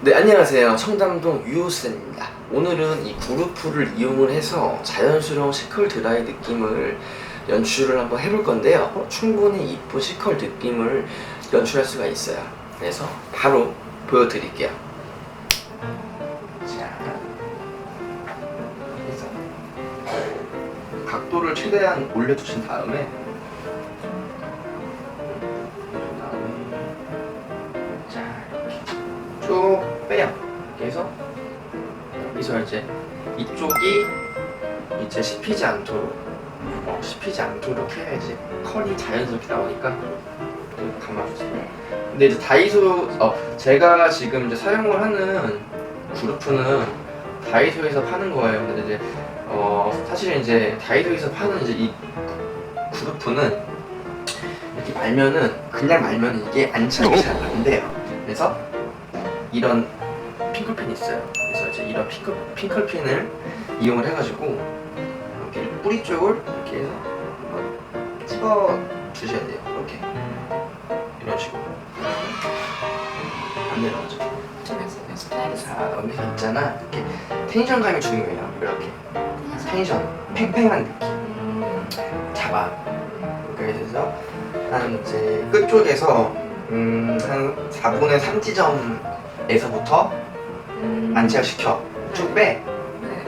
네 안녕하세요. 청담동 유호쌤입니다. 오늘은 이 그루프를 이용을 해서 자연스러운 시컬 드라이 느낌을 연출을 한번 해볼 건데요. 어, 충분히 이쁜 시컬 느낌을 연출할 수가 있어요. 그래서 바로 보여드릴게요. 자 각도를 최대한 올려주신 다음에 쭉 빼요. 그래서 여기서 이제 이쪽이 이제 씹히지 않도록 어, 씹히지 않도록 해야지 컬이 자연스럽게 나오니까 이렇게 감아주세요. 근데 이제 다이소 어 제가 지금 이제 사용을 하는 그루프는 다이소에서 파는 거예요. 근데 이제 어 사실은 이제 다이소에서 파는 이제 이 그루프는 이렇게 말면은 그냥 말면 이게 안착이 잘 안 돼요. 그래서 이런 핑클핀이 있어요. 그래서 이제 이런 핑클, 핑클핀을 이용을 해가지고 이렇게 뿌리 쪽을 이렇게 해서 한번 찍어 주셔야 돼요. 이렇게 이런 식으로 안 내려가죠. 자 여기서 있잖아 이렇게 텐션감이 중요해요. 이렇게 텐션 팽팽한 느낌 음, 잡아. 그래서 한 이제 끝 쪽에서 음, 한 4분의 3 지점 에서부터 음. 안착시켜 쭉 빼. 네.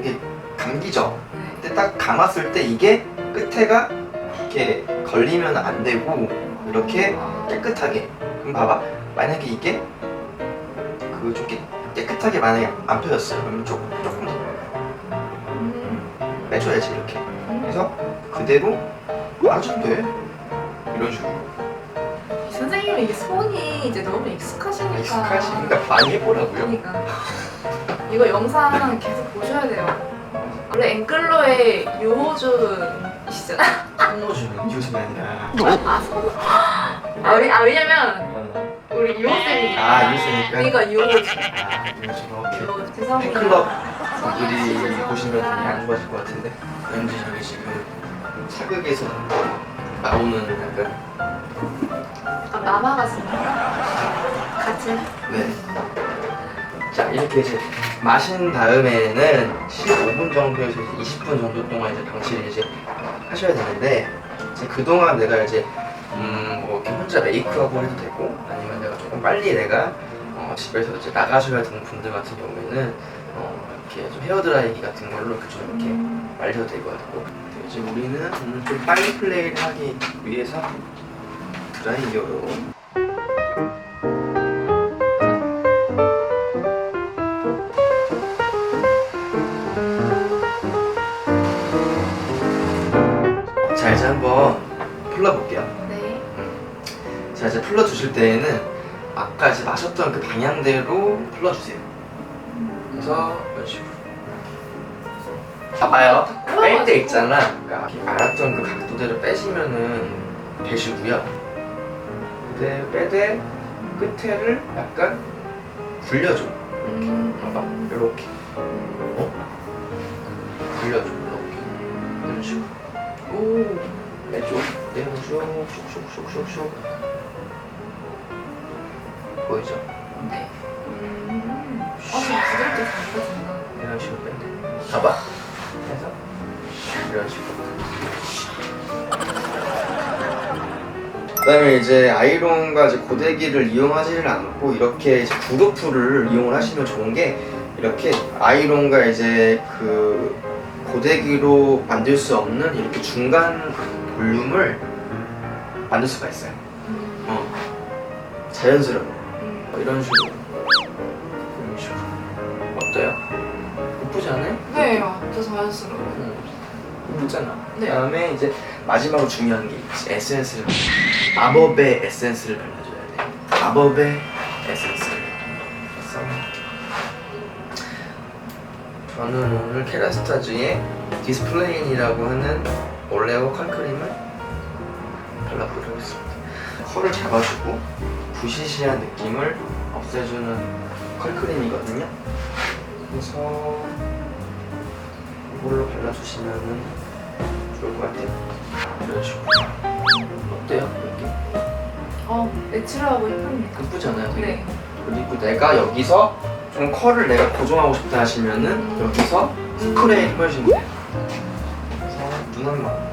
이게 감기죠. 네. 근데 딱 감았을 때 이게 끝에가 이렇게 걸리면 안 되고 이렇게 아, 깨끗하게. 그럼 봐봐. 만약에 이게 그 좀 깨끗하게 만약에 안 펴졌어요. 그러면 조금 조금 더 음, 빼줘야지 이렇게. 음. 그래서 그대로 놔주면 돼. 이런 식으로. 이 선생님이 이게 손이 이제 너무 익숙하시니까. 익숙하시니까 많이 해보라고요. 그러니까 이거 영상 계속 보셔야 돼요. 원래 앵글로의 유호준이시잖아. 한노주는 이웃이 아니라. 아 손. 아, 왜, 아 왜냐면 우리 유호 쌤이니까. 아, 유호쌤이니까? 그러니까 유호준. 아, 이웃이 오케이. 유호 죄송합니다. 팬클럽 분들이. 보시면 되게 안 좋아하실 것 같은데 왠지 저기 지금 사극에서 나오는 약간 같습니다. 같이. 네. 자 이렇게 이제 마신 다음에는 15분 정도에서 20분 정도 동안 이제 방치를 이제 하셔야 되는데 이제 그동안 내가 이제 음 뭐 이렇게 혼자 메이크업을 해도 되고 아니면 내가 조금 빨리 내가 어, 집에서 이제 나가셔야 되는 분들 같은 경우에는 어, 이렇게 좀 헤어드라이기 같은 걸로 이렇게 좀 이렇게 음. 말려도 되고 하고 이제 우리는 오늘 좀 빨리 플레이를 하기 위해서 드라이기어로 자 이제 한번 풀러볼게요. 네. 자 이제 풀러주실 때에는 아까 이제 마셨던 그 방향대로 풀러주세요. 그래서 이런 식으로. 봐봐요. 뺄 때 있잖아. 그러니까 알았던 그 각도대로 빼시면은 되시고요 근데 빼되 끝에를 약간 굴려줘 음. 봐봐 이렇게 어? 굴려줘 이렇게 이런 식으로 오. 내쪽 내려줘 슉슉슉슉슉 보이죠? 네. 음. 어, 저 부드럽게 잘 빠진다. 이런 식으로 돼 봐봐 해서 이런 식으로 그 다음에 이제 아이론과 이제 고데기를 이용하지를 않고 이렇게 이제 그루프를 이용을 하시면 좋은 게 이렇게 아이론과 이제 그 고데기로 만들 수 없는 이렇게 중간 볼륨을 만들 수가 있어요 음. 어. 자연스러워 음. 어, 이런 식으로 이런 식으로 어때요? 예쁘지 않아요? 네, 완전 자연스러워. 응. 예쁘잖아 네. 그다음에 이제 마지막으로 중요한 게 있지 에센스를 마법의 에센스를 발라줘야 돼. 마법의 에센스를. 그래서 저는 오늘 케라스타즈의 디스플레인이라고 하는 올레오 컬크림을 발라보도록 하겠습니다. 컬을 잡아주고 부시시한 느낌을 없애주는 컬크림이거든요. 그래서 이걸로 발라주시면은 좋을 것 같아요. 이런 식으로 어때요? 내추럴하고 예쁩니다. 예쁘잖아요 되게 네. 그리고 내가 여기서 좀 컬을 내가 고정하고 싶다 하시면은 여기서 스프레이를 뿌려주면 돼요. 그래서 눈 한번.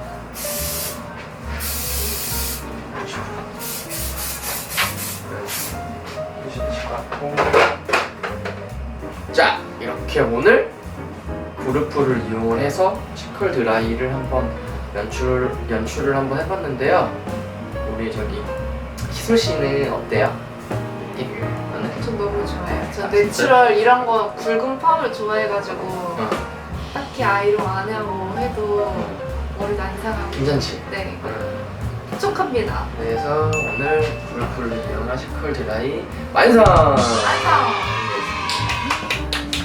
자, 이렇게 오늘 그루프를 이용해서 시클 드라이를 한번 연출 연출을 한번 해봤는데요. 우리 저기 희술 씨는 어때요? 느낌? 전 너무 좋아요. 저 아, 내추럴 이런 거 굵은 펌을 좋아해가지고 어, 딱히 아이롱 안 하고 해도 머리도 안 상하고 괜찮지? 네 어, 촉촉합니다. 그래서 오늘 그루프를 이용한 시클 드라이 완성! 완성!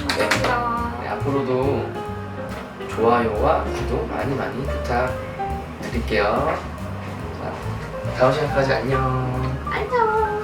네. 감사합니다. 네, 앞으로도 좋아요와 구독 많이 많이 부탁드릴게요. 자, 다음 시간까지 안녕. 안녕.